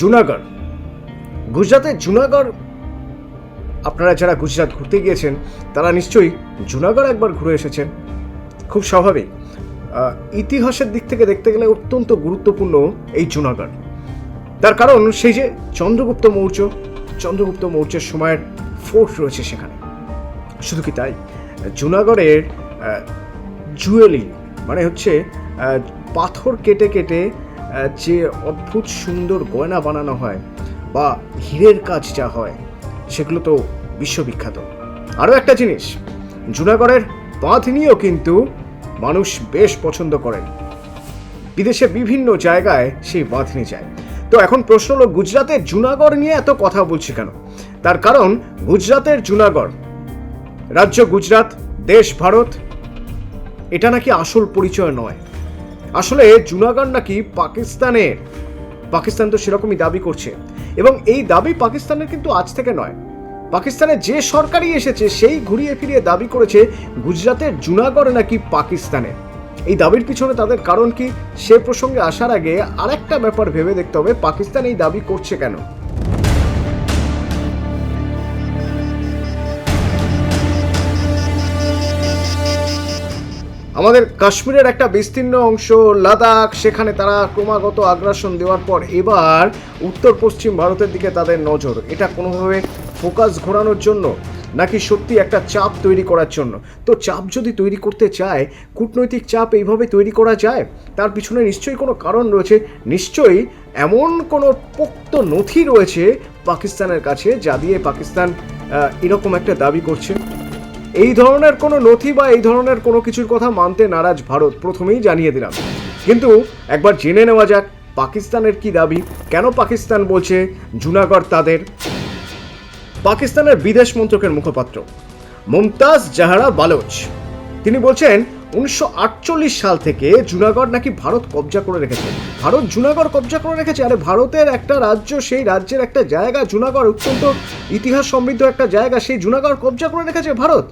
জুনাগড়। গুজরাতের জুনাগড়, আপনারা যারা গুজরাট ঘুরতে গিয়েছেন, তারা নিশ্চয়ই জুনাগড় একবার ঘুরে এসেছেন। খুব স্বাভাবিক। ইতিহাসের দিক থেকে দেখতে গেলে অত্যন্ত গুরুত্বপূর্ণ এই জুনাগড়। তার কারণ সেই যে চন্দ্রগুপ্ত মৌর্য, চন্দ্রগুপ্ত মৌর্যের সময়ের ফোর্ট রয়েছে সেখানে। শুধু কি তাই? জুনাগড়ের জুয়েলি মানে হচ্ছে পাথর কেটে কেটে যে অদ্ভুত সুন্দর গয়না বানানো হয় বা হীরের কাজ যা হয়, সেগুলো তো বিশ্ববিখ্যাত। আরও একটা জিনিস, জুনাগড়ের বাঁধ নিয়েও কিন্তু মানুষ বেশ পছন্দ করেন। বিদেশে বিভিন্ন জায়গায় সেই বাঁধ নিয়ে যায়। তো এখন প্রশ্ন হলো গুজরাতের জুনাগড় নিয়ে এত কথা বলছি কেন? তার কারণ গুজরাতের জুনাগড়, রাজ্য গুজরাত দেশ ভারত, এটা নাকি আসল পরিচয় নয়। আসলে জুনাগড় নাকি পাকিস্তানের পাকিস্তান তো সেরকমই দাবি করছে। এবং এই দাবি পাকিস্তানের কিন্তু আজ থেকে নয়। পাকিস্তানে যে সরকারই এসেছে, সেই ঘুরিয়ে ফিরিয়ে দাবি করেছে গুজরাতের জুনাগড় নাকি পাকিস্তানের এই দাবির পিছনে তাদের কারণ কি, সে প্রসঙ্গে আসার আগে আরেকটা ব্যাপার ভেবে দেখতে হবে, পাকিস্তান এই দাবি করছে কেন? আমাদের কাশ্মীরের একটা বিস্তীর্ণ অংশ, লাদাখ, সেখানে তারা ক্রমাগত আগ্রাসন দেওয়ার পর এবার উত্তর পশ্চিম ভারতের দিকে তাদের নজর। এটা কোনোভাবে ফোকাস ঘোরানোর জন্য নাকি সত্যি একটা চাপ তৈরি করার জন্য? তো চাপ যদি তৈরি করতে চায়, কূটনৈতিক চাপ এইভাবে তৈরি করা যায়? তার পিছনে নিশ্চয়ই কোনো কারণ রয়েছে। নিশ্চয়ই এমন কোনো পোক্ত নথি রয়েছে পাকিস্তানের কাছে, যা দিয়ে পাকিস্তান এরকম একটা দাবি করছে। এই ধরনের কোনো নথি বা এই ধরনের কোনো কিছুর কথা মানতে নারাজ ভারত, প্রথমেই জানিয়ে দিলাম। কিন্তু একবার জেনে নেওয়া যাক, পাকিস্তানের কি দাবি? কেন পাকিস্তান বলছে জুনাগড় তাদের? পাকিস্তানের বিদেশ মন্ত্রকের মুখপাত্র, মুমতাজ জাহারা বালোচ, তিনি বলছেন উনিশশো আটচল্লিশ সাল থেকে জুনাগড় নাকি ভারত কবজা করে রেখেছে। ভারত জুনাগড় কবজা করে রেখেছে, আরে ভারতের একটা রাজ্য, সেই রাজ্যের একটা জায়গা, জুনাগড় অত্যন্ত ইতিহাস সমৃদ্ধ একটা জায়গা, সেই জুনাগড় কবজা করে রেখেছে ভারত।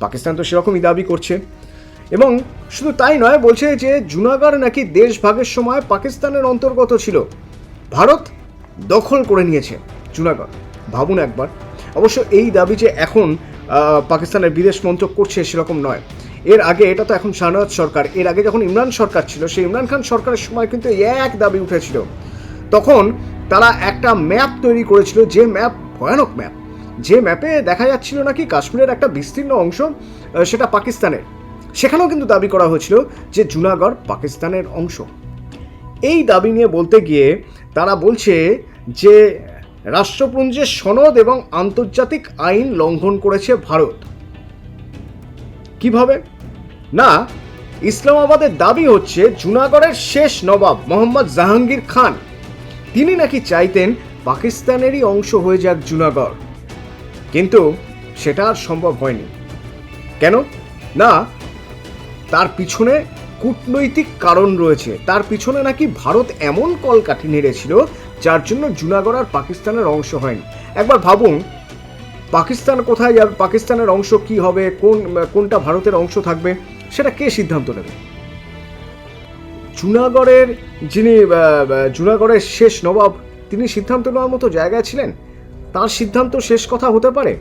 পাকিস্তান তো সেরকমই দাবি করছে। এবং শুধু তাই নয়, বলছে যে জুনাগড় নাকি দেশ ভাগের সময় পাকিস্তানের অন্তর্গত ছিল। ভারত দখল করে নিয়েছে জুনাগড়। ভাবুন একবার। অবশ্য এই দাবি যে এখন পাকিস্তানের বিদেশ মন্ত্রক করছে সেরকম নয়। এর আগে এটা তো এখন শাহনওয়াজ সরকার, এর আগে যখন ইমরান সরকার ছিল, সেই ইমরান খান সরকারের সময় কিন্তু এক দাবি উঠেছিল। তখন তারা একটা ম্যাপ তৈরি করেছিল, যে ম্যাপ ভয়ানক ম্যাপ। যে ম্যাপে দেখা যাচ্ছিল নাকি কাশ্মীরের একটা বিস্তীর্ণ অংশ সেটা পাকিস্তানের। সেখানেও কিন্তু দাবি করা হয়েছিল যে জুনাগড় পাকিস্তানের অংশ। এই দাবি নিয়ে বলতে গিয়ে তারা বলছে যে রাষ্ট্রপুঞ্জের সনদ এবং আন্তর্জাতিক আইন লঙ্ঘন করেছে ভারত। কীভাবে? না, ইসলামাবাদের দাবি হচ্ছে জুনাগড়ের শেষ নবাব মোহাম্মদ জাহাঙ্গীর খান। তিনি নাকি চাইতেন পাকিস্তানেরই অংশ হয়ে যাক জুনাগড়। কিন্তু সেটা আর সম্ভব হয়নি। কেন? না, তার পিছনে কূটনৈতিক কারণ রয়েছে। তার পিছনে নাকি ভারত এমন কলকাঠি নেড়েছিল, যার জন্য জুনাগড় আর পাকিস্তানের অংশ হয়নি। একবার ভাবুন পাকিস্তান কোথায় যাবে? পাকিস্তানের অংশ কি হবে? কোন, কোনটা ভারতের অংশ থাকবে? সেটা কে সিদ্ধান্ত নেবে? জুনাগড়ের যিনি জুনাগড়ের শেষ নবাব, তিনি সিদ্ধান্ত নেওয়ার মতো জায়গায় ছিলেন? তার সিদ্ধান্ত শেষ কথা হতে পারে?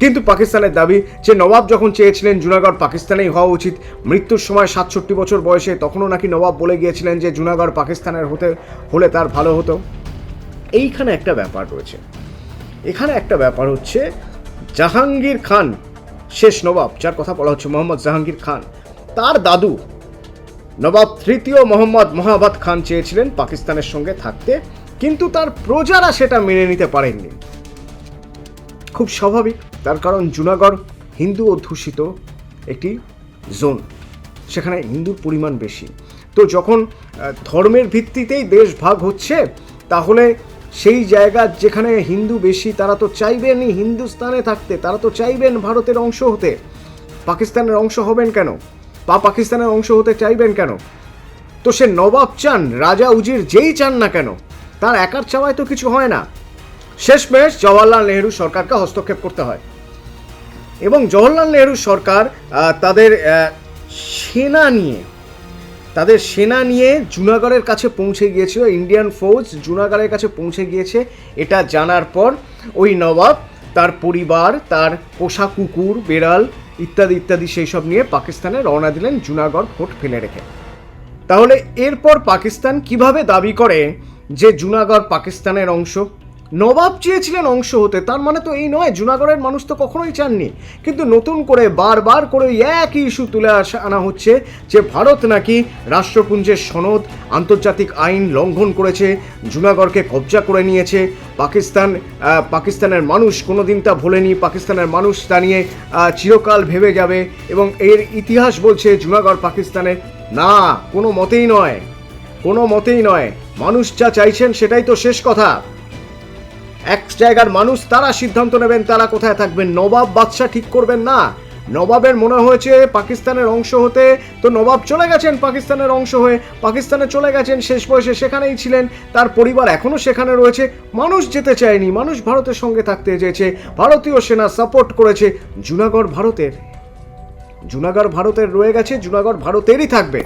কিন্তু পাকিস্তানের দাবি, যে নবাব যখন চেয়েছিলেন জুনাগড় পাকিস্তানেই হওয়া উচিত, মৃত্যুর সময় সাতষট্টি বছর বয়সে তখনও নাকি নবাব বলে গিয়েছিলেন যে জুনাগড় পাকিস্তানের হতে, হলে তার ভালো হতো। এইখানে একটা ব্যাপার রয়েছে। এখানে একটা ব্যাপার হচ্ছে, জাহাঙ্গীর খান, শেষ নবাব, যার কথা বলা হচ্ছে মোহাম্মদ জাহাঙ্গীর খান, তার দাদু নবাব তৃতীয় মোহাম্মদ মহাবাদ খান চেয়েছিলেন পাকিস্তানের সঙ্গে থাকতে, কিন্তু তার প্রজারা সেটা মেনে নিতে পারেননি। খুব স্বাভাবিক, তার কারণ জুনাগড় হিন্দু অধ্যুষিত একটি জোন, সেখানে হিন্দুর পরিমাণ বেশি। তো যখন ধর্মের ভিত্তিতেই দেশ ভাগ হচ্ছে, তাহলে সেই জায়গা যেখানে হিন্দু বেশি, তারা তো চাইবেনই হিন্দুস্তানে থাকতে, তারা তো চাইবেন ভারতের অংশ হতে। পাকিস্তানের অংশ হবেন কেন? বা পাকিস্তানের অংশ হতে চাইবেন কেন? তো সে নবাব চান, রাজা উজির যেই চান না কেন, তার একার চাওয়ায় তো কিছু হয় না। শেষমেশ জওয়াহরলাল নেহরু সরকারকে হস্তক্ষেপ করতে হয়। এবং জওহরলাল নেহরু সরকার তাদের সেনা নিয়ে তাদের সেনা নিয়ে জুনাগড়ের কাছে পৌঁছে গিয়েছিল ইন্ডিয়ান ফৌজ জুনাগড়ের কাছে পৌঁছে গিয়েছে, এটা জানার পর ওই নবাব, তার পরিবার, তার পোষা কুকুর, বেড়াল ইত্যাদি ইত্যাদি সেই সব নিয়ে পাকিস্তানে রওনা দিলেন জুনাগড় ফোর্ট ফেলে রেখে। তাহলে এরপর পাকিস্তান কীভাবে দাবি করে যে জুনাগড় পাকিস্তানের অংশ নবাব চেয়েছিলেন অংশ হতে, তার মানে তো এই নয়, জুনাগড়ের মানুষ তো কখনোই চাননি। কিন্তু নতুন করে বারবার করে একই ইস্যু তুলে আসা, আনা হচ্ছে যে ভারত নাকি রাষ্ট্রপুঞ্জের সনদ, আন্তর্জাতিক আইন লঙ্ঘন করেছে, জুনাগড়কে কবজা করে নিয়েছে, পাকিস্তান পাকিস্তানের মানুষ কোনোদিন তা ভোলেনি, পাকিস্তানের মানুষ তা নিয়ে চিরকাল ভেবে যাবে এবং এর ইতিহাস বলছে জুনাগড় পাকিস্তানের। না, কোনো মতেই নয়, কোনো মতেই নয়। মানুষ যা চাইছেন সেটাই তো শেষ কথা। জায়গার মানুষ তারা সিদ্ধান্ত নেবেন তারা কোথায় থাকবেন। নবাব বাদশাহ ঠিক করবেন না। নবাবের মনে হয়েছে পাকিস্তানের অংশ হতে তো নবাব চলে গেছেন পাকিস্তানের অংশ হয়ে। পাকিস্তানে চলে গেছেন, শেষ বয়সে সেখানেই ছিলেন। তার পরিবার এখনও সেখানে রয়েছে। মানুষ যেতে চায়নি, মানুষ ভারতের সঙ্গে থাকতে চেয়েছে। ভারতীয় সেনা সাপোর্ট করেছে জুনাগড় ভারতের। জুনাগড় ভারতের রয়ে গেছে, জুনাগড় ভারতেরই থাকবে।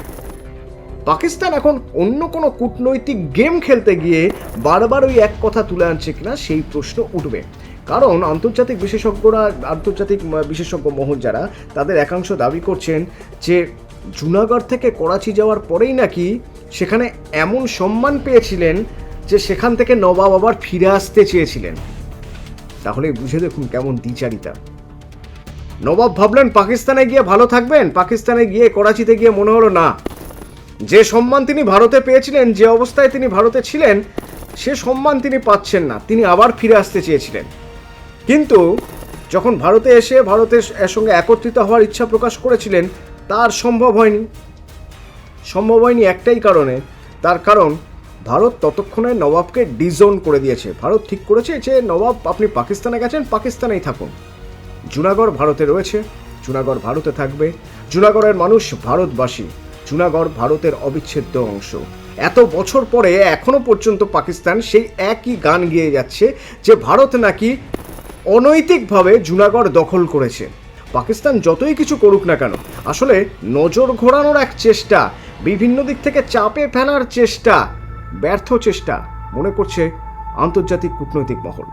পাকিস্তান এখন অন্য কোনো কূটনৈতিক গেম খেলতে গিয়ে বারবার ওই এক কথা তুলে আনছে কিনা সেই প্রশ্ন উঠবে। কারণ আন্তর্জাতিক বিশেষজ্ঞরা, আন্তর্জাতিক বিশেষজ্ঞ মহল যারা, তাদের একাংশ দাবি করছেন যে জুনাগড় থেকে করাচি যাওয়ার পরেই নাকি সেখানে এমন সম্মান পেয়েছিলেন যে সেখান থেকে নবাব আবার ফিরে আসতে চেয়েছিলেন। তাহলে বুঝে দেখুন কেমন দ্বিচারিতা। নবাব ভাবলেন, পাকিস্তানে গিয়ে ভালো থাকবেন? পাকিস্তানে গিয়ে করাচিতে গিয়ে মনে হলো, না। যে সম্মান তিনি ভারতে পেয়েছিলেন, যে অবস্থায় তিনি ভারতে ছিলেন, সে সম্মান তিনি পাচ্ছেন না। তিনি আবার ফিরে আসতে চেয়েছিলেন। কিন্তু যখন ভারতে এসে ভারতের সঙ্গে একত্রিত হওয়ার ইচ্ছা প্রকাশ করেছিলেন, তার সম্ভব হয়নি। সম্ভব হয়নি একটাই কারণে। তার কারণ, ভারত ততক্ষণে নবাবকে ডিজোন করে দিয়েছে। ভারত ঠিক করেছে যে, নবাব আপনি পাকিস্তানে গেছেন, পাকিস্তানেই থাকুন। জুনাগড় ভারতে রয়েছে, জুনাগড় ভারতে থাকবে। জুনাগড়ের মানুষ ভারতবাসী। জুনাগড় ভারতের অবিচ্ছেদ্য অংশ। এত বছর পরে এখনও পর্যন্ত পাকিস্তান সেই একই গান গেয়ে যাচ্ছে যে ভারত নাকি অনৈতিকভাবে জুনাগড় দখল করেছে। পাকিস্তান যতই কিছু করুক না কেন, আসলে নজর ঘোরানোর এক চেষ্টা, বিভিন্ন দিক থেকে চাপে ফেলার চেষ্টা, ব্যর্থ চেষ্টা মনে করছে আন্তর্জাতিক কূটনৈতিক মহল।